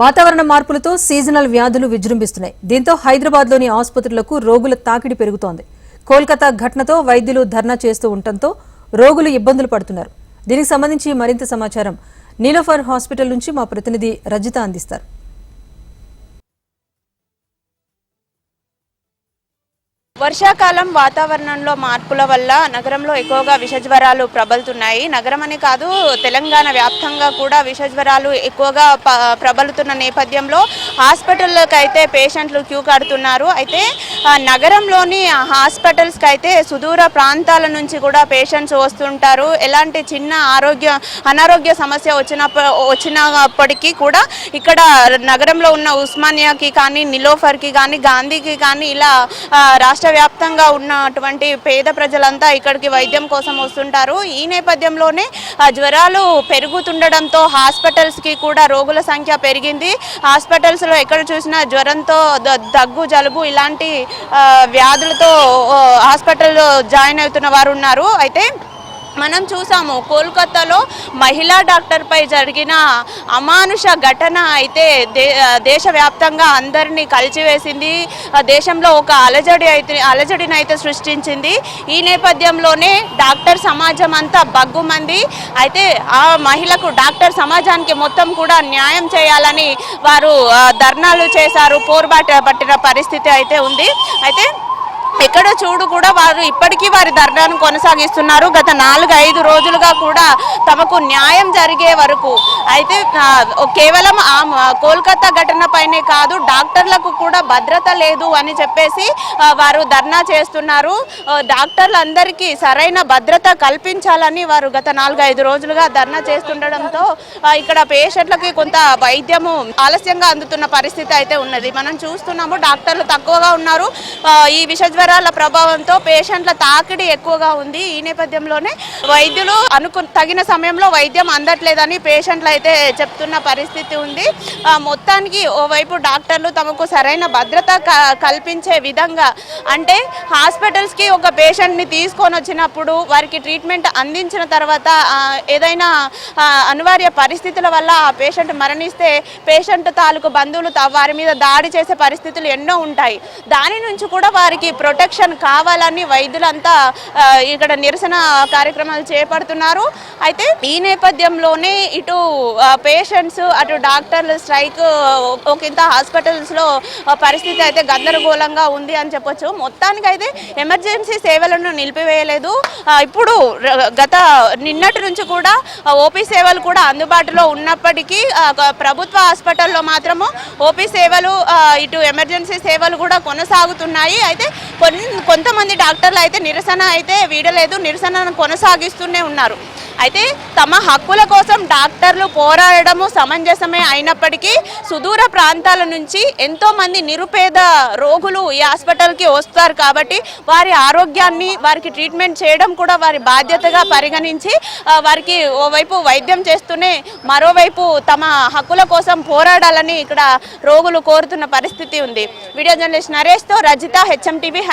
వాతావరణ మార్పులతో సీజనల్ వ్యాధులు విజృంభిస్తున్నాయి. దీంతో హైదరాబాద్లోని ఆసుపత్రులకు రోగుల తాకిడి పెరుగుతోంది. కోల్కతా ఘటనతో వైద్యులు ధర్నా చేస్తూ ఉండటంతో రోగులు ఇబ్బందులు పడుతున్నారు. దీనికి సంబంధించి మరింత సమాచారం నీలోఫర్ హాస్పిటల్ నుంచి మా ప్రతినిధి రజిత అందిస్తారు. వర్షాకాలం వాతావరణంలో మార్పుల వల్ల నగరంలో ఎక్కువగా విషజ్వరాలు ప్రబలుతున్నాయి. నగరం అని కాదు తెలంగాణ వ్యాప్తంగా కూడా విషజ్వరాలు ఎక్కువగా ప్రబలుతున్న నేపథ్యంలో హాస్పిటల్కి అయితే పేషెంట్లు క్యూ కడుతున్నారు. అయితే నగరంలోని హాస్పిటల్స్కి అయితే సుదూర ప్రాంతాల నుంచి కూడా పేషెంట్స్ వస్తుంటారు. ఎలాంటి చిన్న ఆరోగ్య అనారోగ్య సమస్య వచ్చినప్ప వచ్చినప్పటికీ కూడా ఇక్కడ నగరంలో ఉన్న ఉస్మానియాకి కానీ నిలోఫర్కి కానీ గాంధీకి కానీ ఇలా రాష్ట్ర వ్యాప్తంగా ఉన్నటువంటి పేద ప్రజలంతా ఇక్కడికి వైద్యం కోసం వస్తుంటారు. ఈ నేపథ్యంలోనే ఆ, జ్వరాలు పెరుగుతుండడంతో హాస్పిటల్స్కి కూడా రోగుల సంఖ్య పెరిగింది. హాస్పిటల్స్లో ఎక్కడ చూసినా జ్వరంతో ద- దగ్గు జలుబు ఇలాంటి వ్యాధులతో హాస్పిటల్లో జాయిన్ అవుతున్న వారు ఉన్నారు. అయితే మనం చూసాము కోల్కతాలో మహిళా డాక్టర్పై జరిగిన అమానుష ఘటన అయితే దే దేశవ్యాప్తంగా అందరినీ కలిచివేసింది. దేశంలో ఒక అలజడి అయితే అలజడిని అయితే సృష్టించింది. ఈ నేపథ్యంలోనే డాక్టర్ సమాజం అంతా బగ్గుమంది అయితే ఆ మహిళకు డాక్టర్ సమాజానికి మొత్తం కూడా న్యాయం చేయాలని వారు ధర్నాలు చేశారు. పోరుబాట పట్టిన పరిస్థితి అయితే ఉంది. అయితే ఎక్కడ చూడు కూడా వారు ఇప్పటికీ వారి ధర్నాను కొనసాగిస్తున్నారు. గత నాలుగు ఐదు రోజులుగా కూడా తమకు న్యాయం జరిగే వరకు అయితే కేవలం ఆ కోల్కతా ఘటన పైనే కాదు డాక్టర్లకు కూడా భద్రత లేదు అని చెప్పేసి వారు ధర్నా చేస్తున్నారు. డాక్టర్లందరికీ సరైన భద్రత కల్పించాలని వారు గత నాలుగు ఐదు రోజులుగా ధర్నా చేస్తుండడంతో ఇక్కడ పేషెంట్లకి కొంత వైద్యము ఆలస్యంగా అందుతున్న పరిస్థితి అయితే ఉన్నది. మనం చూస్తున్నాము డాక్టర్లు తక్కువగా ఉన్నారు. ఈ ఈ పరికరాల ప్రభావంతో పేషెంట్ల తాకిడి ఎక్కువగా ఉంది. ఈ నేపథ్యంలోనే వైద్యులు అనుకు తగిన సమయంలో వైద్యం అందట్లేదని పేషెంట్లు అయితే చెప్తున్న పరిస్థితి ఉంది. మొత్తానికి ఓవైపు డాక్టర్లు తమకు సరైన భద్రత క- కల్పించే విధంగా అంటే హాస్పిటల్స్కి ఒక పేషెంట్ని తీసుకొని వచ్చినప్పుడు వారికి ట్రీట్మెంట్ అందించిన తర్వాత ఏదైనా అనివార్య పరిస్థితుల వల్ల ఆ పేషెంట్ మరణిస్తే పేషెంట్ తాలూకు బంధువులు వారి మీద దాడి చేసే పరిస్థితులు ఎన్నో ఉంటాయి. దాని నుంచి కూడా వారికి ప్రొటెక్షన్ కావాలని వైద్యులంతా ఇక్కడ నిరసన కార్యక్రమాలు చేపడుతున్నారు. అయితే ఈ నేపథ్యంలోనే ఇటు పేషెంట్స్ అటు డాక్టర్లు స్ట్రైక్ ఒకంత హాస్పిటల్స్లో పరిస్థితి అయితే గందరగోళంగా ఉంది అని చెప్పొచ్చు. మొత్తానికి అయితే ఎమర్జెన్సీ సేవలను నిలిపివేయలేదు. ఇప్పుడు గత నిన్నటి నుంచి కూడా ఓపీ సేవలు కూడా అందుబాటులో ఉన్నప్పటికీ ప్రభుత్వ హాస్పిటల్లో మాత్రము ఓపీ సేవలు ఇటు ఎమర్జెన్సీ సేవలు కూడా కొనసాగుతున్నాయి. అయితే కొన్ని కొంతమంది డాక్టర్లు అయితే నిరసన అయితే వీడలేదు నిరసనను కొనసాగిస్తూనే ఉన్నారు. అయితే తమ హక్కుల కోసం డాక్టర్లు పోరాడము సమంజసమే అయినప్పటికీ సుదూర ప్రాంతాల నుంచి ఎంతోమంది నిరుపేద రోగులు ఈ హాస్పిటల్కి వస్తారు కాబట్టి వారి ఆరోగ్యాన్ని వారికి ట్రీట్మెంట్ చేయడం కూడా వారి బాధ్యతగా పరిగణించి వారికి ఓవైపు వైద్యం చేస్తూనే మరోవైపు తమ హక్కుల కోసం పోరాడాలని ఇక్కడ రోగులు కోరుతున్న పరిస్థితి ఉంది. వీడియో జర్నలిస్ట్ నరేష్తో రజిత హెచ్ఎం టీవీ